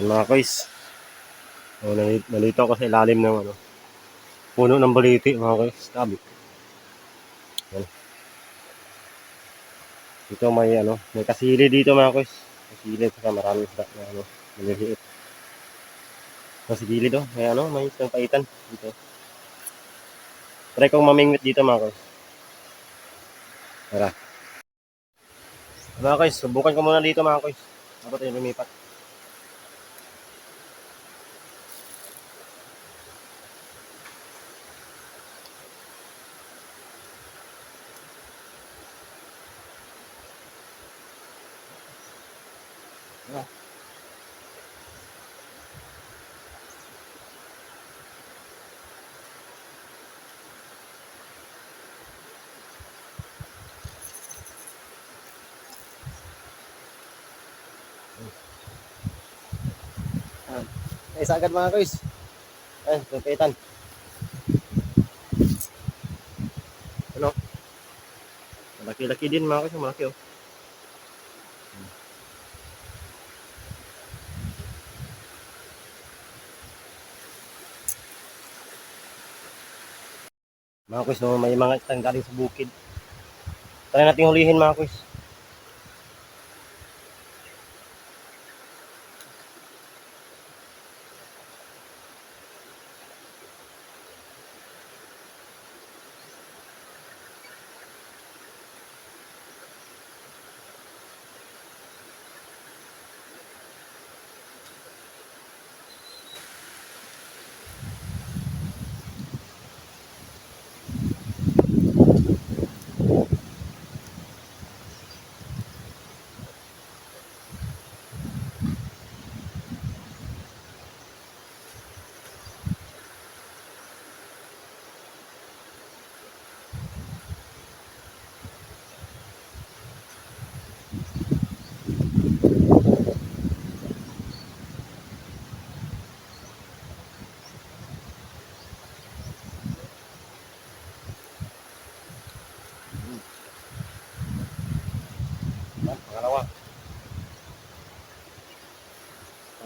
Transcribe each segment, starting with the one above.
Yan mga kois. Oh, nalito, nalito ako sa ilalim ng ano, puno ng baliti mga kois. Tabi. Yan. Dito may ano, may kasili dito mga kois. Kasili saka maraming isda na ano, maliliit. Sa gilid oh, may ano, may isang paitan dito. Try kong mamingwit dito mga kois. Tara. Mga kois, subukan ko muna dito mga kois. Ako tayo lumipat. Ay, sagad mga kois. Ay, pagkaitan. Ano? Malaki-laki din mga kois, malaki oh. Mga kois, no, may mga isang galing sa bukid. Try natin hulihin mga kois.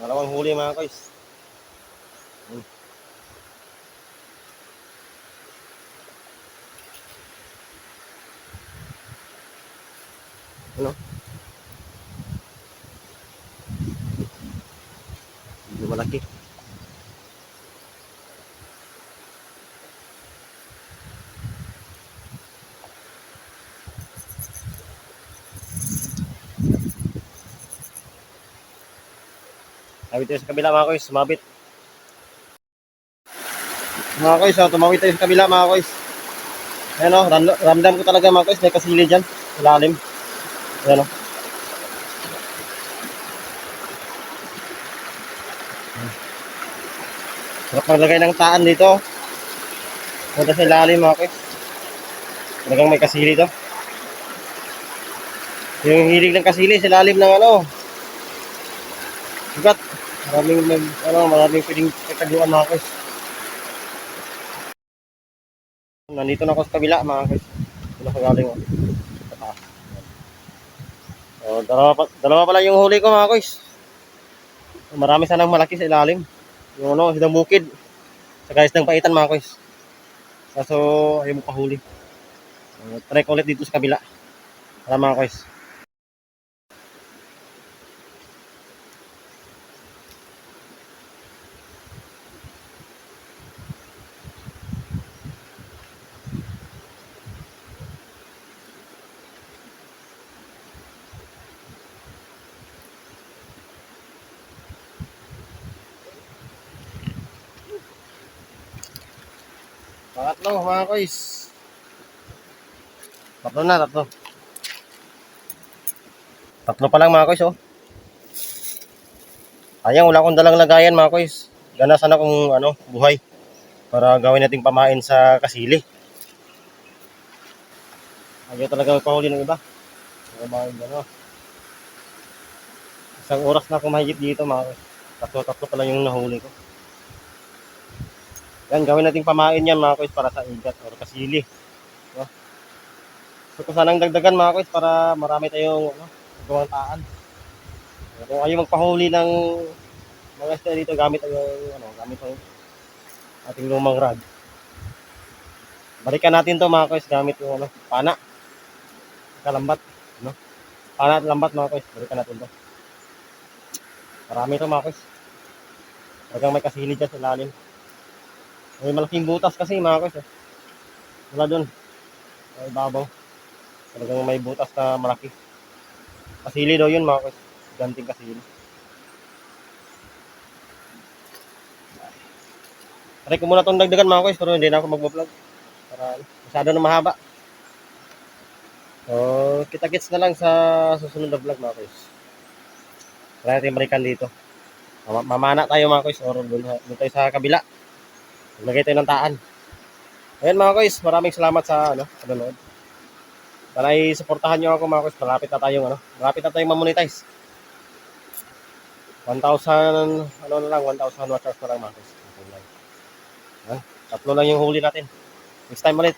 Pangalawang huli mga kois. Hmm. Ano? Medyo malaki. Tawid tayo sa kabila mga kois, sumabit. Mga kois, oh, tumawid tayo sa kabila mga kois. Ayan o, ram- ramdam ko talaga mga kois, may kasili dyan, sa lalim. Ayan o. Sarap maglagay ng taan dito. Punta sa ilalim mga kois. Talagang may kasili to. Yung hilig ng kasili sa lalim ng ano. Sugat. Maraming may, ano, maraming pwedeng pagkaguan mga kois. Nandito na ako sa kabila mga kois. Ito na kagaling oh. Taas. Oh, dalawa, pa, dalawa pala yung huli ko mga kois. Marami sanang malaki sa ilalim. Yung ano, sidang bukid. Sa guys ng paitan mga kois. Kaso ayaw mo pahuli. Uh, try ko ulit dito sa kabila. Para mga kois. Pangatlo mga kois. Tatlo na, tatlo. Tatlo pa lang mga kois oh. Ayang wala akong dalang lagayan mga kois. Ganasan akong ano, buhay. Para gawin nating pamain sa kasili. Ayaw talaga pahuli ng iba. Kumain ano. Isang oras na ako mahigit dito mga kois. Tatlo-tatlo pa lang yung nahuli ko. Yan, gawin nating pamain yan mga kois para sa igat or kasili. No? So kung sanang dagdagan mga kois para marami tayong ano, gawang taan. Kung ayaw magpahuli ng mga isda dito gamit ang ano, gamit ang ating lumang rod. Balikan natin to mga kois gamit yung ano, pana. Kalambat, no? Pana at lambat mga kois, balikan natin to. Marami to mga kois. Talagang may kasilid dyan sa ilalim. May malaking butas kasi mga kois. Eh. Wala dun. Sa ibabaw. Talagang may butas na malaki. Kasili daw yun mga kois. Ganting kasili. Try ko muna itong dagdagan mga kois, pero hindi na ako mag-vlog. Para masyado na mahaba. So, kita-kits na lang sa susunod na vlog mga kois. Try natin balikan dito. Mama- Mamana tayo mga kois, or doon, doon tayo sa kabila. Maglagay tayo ng taan. Ayan mga kois, maraming salamat sa ano, sa nanood. Sana i-supportahan nyo ako mga kois, malapit na tayong ano, malapit na tayong mamonetize. 1,000, ano na lang, 1,000 watchers na lang mga lang. Ha? Tatlo lang yung huli natin. Next time ulit.